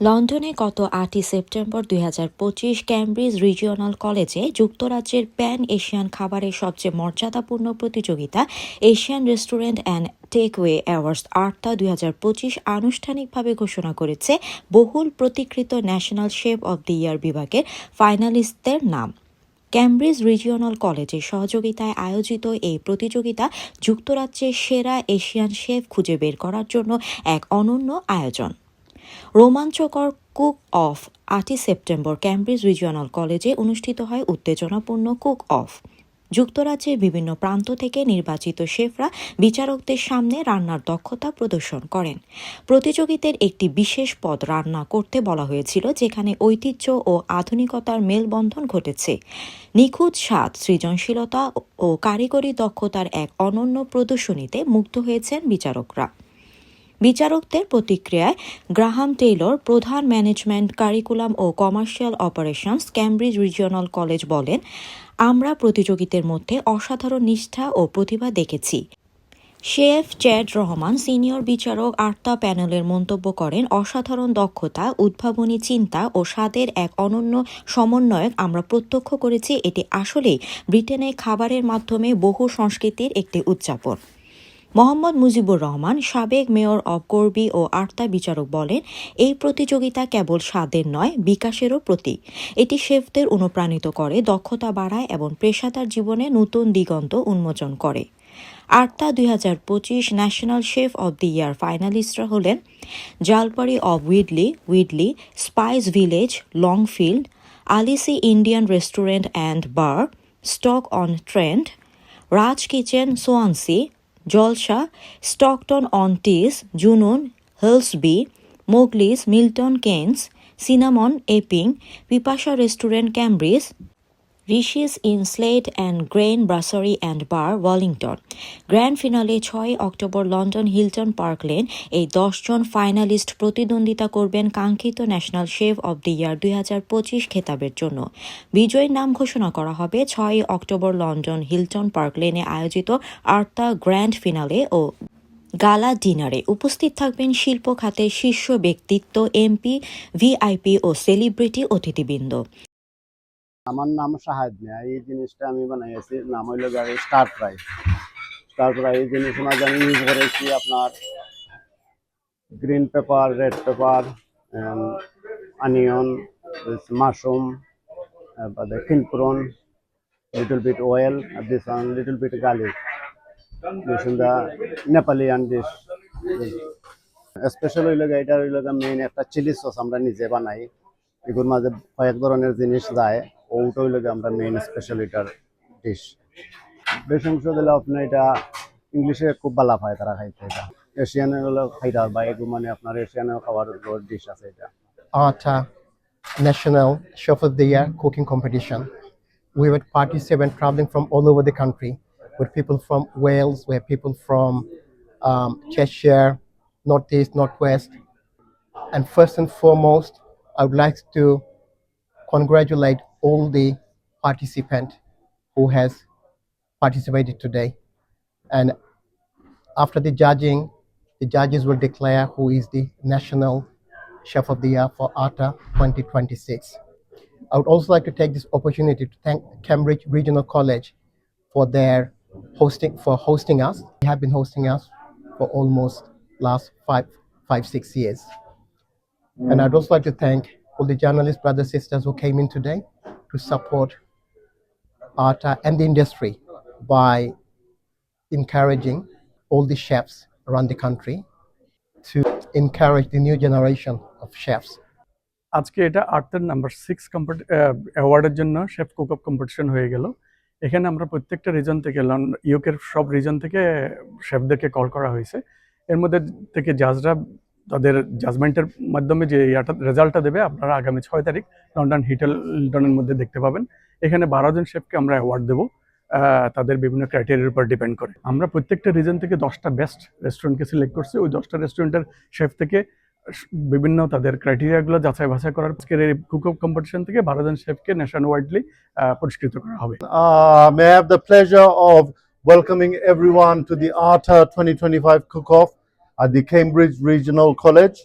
লন্ডনে গত আটই সেপ্টেম্বর দুই ক্যামব্রিজ রিজিওনাল কলেজে যুক্তরাজ্যের প্যান এশিয়ান খাবারের সবচেয়ে মর্যাদাপূর্ণ প্রতিযোগিতা Asian restaurant and takeaway awards ARTA দুই আনুষ্ঠানিকভাবে ঘোষণা করেছে বহুল প্রতিকৃত national chef of the year বিভাগের ফাইনালিস্টদের নাম। ক্যামব্রিজ রিজিওনাল কলেজের সহযোগিতায় আয়োজিত এই প্রতিযোগিতা যুক্তরাজ্যের সেরা এশিয়ান শেফ খুঁজে বের করার জন্য এক অনন্য আয়োজন। রোমাঞ্চকর কুক অফ আটই সেপ্টেম্বর ক্যামব্রিজ রিজিওনাল কলেজে অনুষ্ঠিত হয় উত্তেজনাপূর্ণ কুক অফ। যুক্তরাজ্যের বিভিন্ন প্রান্ত থেকে নির্বাচিত শেফরা বিচারকদের সামনে রান্নার দক্ষতা প্রদর্শন করেন। প্রতিযোগিতার একটি বিশেষ পদ রান্না করতে বলা হয়েছিল, যেখানে ঐতিহ্য ও আধুনিকতার মেলবন্ধন ঘটেছে। নিখুঁত স্বাদ, সৃজনশীলতা ও কারিগরি দক্ষতার এক অনন্য প্রদর্শনীতে মুগ্ধ হয়েছেন বিচারকরা। বিচারকদের প্রতিক্রিয়ায় গ্রাহাম টেইলর, প্রধান ম্যানেজমেন্ট কারিকুলাম ও commercial operations, Cambridge regional college বলেন, আমরা প্রতিযোগিতার মধ্যে অসাধারণ নিষ্ঠা ও প্রতিভা দেখেছি। শেফ চ্যাড রহমান, সিনিয়র বিচারক আর্তা প্যানেলের মন্তব্য করেন, অসাধারণ দক্ষতা, উদ্ভাবনী চিন্তা ও স্বাদের এক অনন্য সমন্বয়ক আমরা প্রত্যক্ষ করেছি। এটি আসলেই ব্রিটেনে খাবারের মাধ্যমে বহু সংস্কৃতির একটি উদযাপন। মোহাম্মদ মুজিবুর রহমান, সাবেক মেয়র অব করবি ও আর্তা বিচারক বলেন, এই প্রতিযোগিতা কেবল স্বাদের নয়, বিকাশেরও প্রতীক। এটি শেফদের অনুপ্রাণিত করে, দক্ষতা বাড়ায় এবং পেশাদার জীবনে নতুন দিগন্ত উন্মোচন করে। আর্তা দুই হাজার পঁচিশ national chef of the year ফাইনালিস্টরা হলেন Jalpari of Widley Widley, spice village, Longfield, আলিসি Indian restaurant and bar, Stoke on Trent Raj kitchen Swansea Jalsa Stockton on Tees Junoon Helsby Mowgli's Milton Keynes Cinnamon Epping Pipasa restaurant Cambridge Rishi's in Slate and Grain brasserie and bar Wallington grand finale ছয় October London Hilton Park Lane. এই দশজন finalist প্রতিদ্বন্দ্বিতা করবেন কাঙ্ক্ষিত national chef of the year দুই হাজার পঁচিশ খেতাবের জন্য। বিজয়ীর নাম ঘোষণা করা হবে ছয় অক্টোবর লন্ডন হিলটন পার্ক লেনে আয়োজিত আর্তা গ্র্যান্ড ফিনালে ও গালা ডিনারে। উপস্থিত থাকবেন শিল্প খাতের শীর্ষ ব্যক্তিত্ব, এমপি, ভিআইপি ও সেলিব্রিটি অতিথিবৃন্দ। আমার নাম শাহাদ মিয়া। এই জিনিসটা আমি বানাইছি নাম হইল গাড়ি স্টার ফ্রাই। স্টার ফ্রাই এই জিনিস আমি ইউজ করেছি আপনার green pepper, red pepper onion, mushroom কিনপুরন little bit oil and this one little bit garlic this is the Nepalian dish special হইল এটা হইল মেইন একটা চিলি সস আমরা নিজে বানাই। এগুলোর মাঝে কয়েক ধরনের জিনিস যায়। ওটা হইলো গিয়ে আমরা মেইন স্পেশাল এটার ডিশ বেশ অংশ দিলে আপনার এটা ইংলিশে খুব ভালো পায় তারা খাইতে এটা এশিয়ানের হলো খাইতে বা এগুলো মানে আপনার এশিয়ানের খাবার ডিশ আছে এটা ARTA National Chef of the Year cooking competition. We had participants traveling from all over the country, with people from Wales, we had people from um, Cheshire, Northeast, Northwest. And first and foremost, I would like to congratulate all the participants who has participated today. And after the judging, the judges will declare who is the national chef of the year for ARTA 2026. I would also like to take this opportunity to thank Cambridge Regional College for their hosting for hosting us. They have been hosting us for almost last five, five, six years. And I'd also like to thank all the journalist brothers sisters who came in today to support ARTA and the industry by encouraging all the chefs around the country to encourage the new generation of chefs. আজকে এটা আর্থের number six অ্যাওয়ার্ডের জন্য chef cook up competition হয়ে গেল এখানে আমরা প্রত্যেকটা reason থেকে ইউকের সব রিজন থেকে শেফদেরকে কল করা হয়েছে এর মধ্যে থেকে জাজরা তাদের জাজমেন্টের মাধ্যমে যে ইয়াটা রেজাল্টটা দেবে আপনারা আগামী ছয় তারিখ লন্ডন হিটেল লন্ডনের মধ্যে দেখতে পাবেন। এখানে বারো জন শেফকে আমরা অ্যাওয়ার্ড দেবো। তাদের বিভিন্ন ক্রাইটেরিয়ার উপর ডিপেন্ড করে। আমরা প্রত্যেকটা রিজন থেকে দশটা বেস্ট রেস্টুরেন্টকে সিলেক্ট করছি। ওই দশটা রেস্টুরেন্টের শেফ থেকে বিভিন্ন তাদের ক্রাইটেরিয়াগুলো যাচাই বাছাই করার আজকের এই কুক আপ কম্পিটিশন থেকে বারো জন শেফকে ন্যাশন ওয়াইডলি পুরস্কৃত করা হবে। Uh, may I have the pleasure of welcoming everyone to the ARTA 2025 cook-off? at the Cambridge Regional College.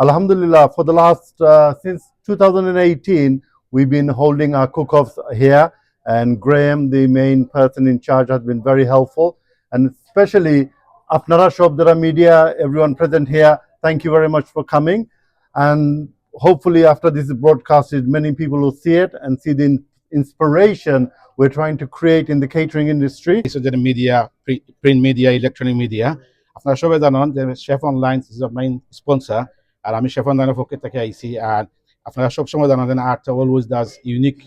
Alhamdulillah, for the last, uh, since 2018, we've been holding our cook-offs here and Graham, the main person in charge, has been very helpful. And especially Afnara Shobdara Media, everyone present here, thank you very much for coming. And hopefully after this is broadcasted, many people will see it and see the inspiration we're trying to create in the catering industry. So the media, print media, electronic media, আপনারা সবাই জানেন যে Chef Online is main sponsor আর আমি chef অনলাইনের পক্ষ থেকে আইসি আর আপনারা সবসময় জানেন যে art always does unique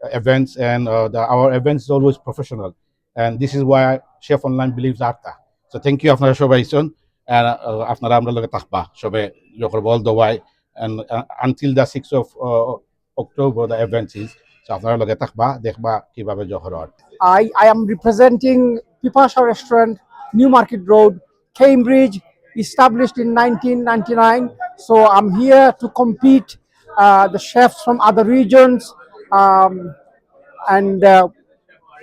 events and uh, the, our events is always professional and this is why chef online believes arta so thank you আপনারা সবাই আইসন and uh, আপনারা আমরা লগে থাকবা সবে যখন বল the why and uh, until the 6th of uh, October the event is so আপনারা লগে থাকবা দেখবা কিভাবে জহর হয় I, I am representing Pipasha Restaurant, New Market Road, Cambridge, established in 1999. So I'm here to compete uh, the chefs from other regions, um, and uh,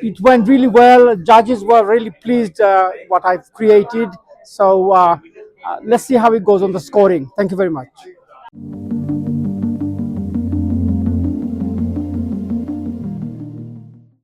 it went really well. Judges were really pleased uh, what I've created. So uh, uh, let's see how it goes on the scoring. Thank you very much.